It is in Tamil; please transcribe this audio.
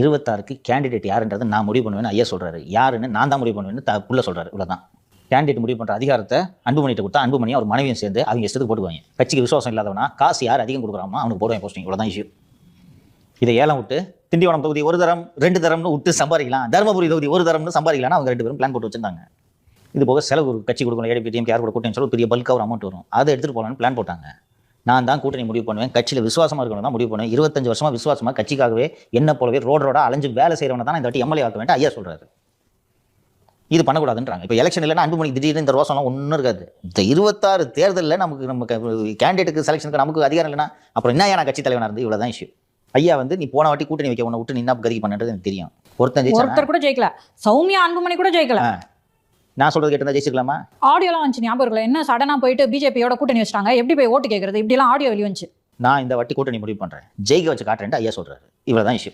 இருபத்தாறுக்கு கேண்டிடேட் யாருன்றதை நான் முடிவு பண்ணுவேன்னு ஐயா சொல்கிறாரு யாருன்னு நான் தான் முடிவு பண்ணுவேன்னு த உள்ள சொல்றாரு. இவ்வளவுதான். கேண்டிடேட் முடிவு பண்ணுற அதிகாரத்தை அன்புமணிட்ட கொடுத்தா அன்புமணி அவர் மனைவியும் சேர்ந்து அவங்க இஷ்டத்துக்கு போட்டுக்குவாங்க. கட்சிக்கு விசுவாசம் இல்லாதவனா காசு யார் அதிகம் கொடுக்குறாமோ அவனுக்கு போடுவாங்க போஸ்டிங் இவ்வளோதான் இஷ்யூ இதை ஏலம் விட்டு திண்டிவனம் தொகுதி ஒரு தரம் ரெண்டு தரம்னு விட்டு சம்பாதிக்கலாம். தருமபுரி தொகுதி ஒரு தரம்னு சம்பாதிக்கலாம் அவங்க ரெண்டு பேரும் பிளான் போட்டு வச்சிருந்தாங்க. இது போக செலவு கட்சி கொடுக்கணும் ஏடிபிடிஎம் யார் கூட கூட்டணும் சொல்லி ஒரு பெரிய பல்காக ஒரு அமௌண்ட் வரும். அதை எடுத்துகிட்டு போகலான்னு பிளான் போட்டாங்க. நான் தான் கூட்டணி முடிவு பண்ணுவேன். கட்சியில் விசுவாசமா இருக்கணும் தான் முடிவு பண்ணுவேன். இருபத்தஞ்சு வருஷமா விசுவாசமா கட்சிக்காகவே என்ன போலவே ரோட் ரோடா அலைஞ்சு வேலை செய்கிறவனை தான் இந்த வாட்டி எம்எல்ஏ ஆக்க வேண்டாம். ஐயா சொல்றாரு. இது பண்ணக்கூடாதுன்றாங்க. இப்போ எலெக்ஷன் இல்லைன்னா அன்புமணி திடீர்னு இந்த ரோசம்லாம் ஒன்றும் இருக்காது. இந்த இருபத்தாறு தேர்தலில் நமக்கு நம்ம கேண்டிடேட்டுக்கு செலெக்ஷனுக்கு நமக்கு அதிகாரம் இல்லைன்னா அப்புறம் என்ன நான் கட்சி தலைவனாக இருந்து? இவ்வளோ தான் இஷ்யூ ஐயா வந்து நீ போன வாட்டி கூட்டணி வைக்க உன்னை விட்டு நீ என்ன கதிக்கு பண்ணுறது எனக்கு தெரியும். ஒருத்தன் ஒருத்தர் கூட ஜெயிக்கல. சௌமியா அன்புமணி கூட ஜெயிக்கல. நான் சொல்றது கேட்டிருந்தா ஜெயிச்சிக்கலாமா? ஆடியோலாம் வந்துச்சு ஞாபகம் இருக்குல்ல என்ன சடனா போயிட்டு பிஜேபியோட கூட்டணி வச்சிட்டாங்க? எப்படி போய் ஓட்டு கேட்கறது இப்படிலாம் ஆடியோ வெளிய வந்துச்சு நான் இந்த வாட்டி கூட்டணி முடிவு பண்றேன். ஜெயிக்க வச்சு காட்டுறேன்ட்டு ஐயா சொல்றாரு. இவ்வளவுதான் இஷ்யூ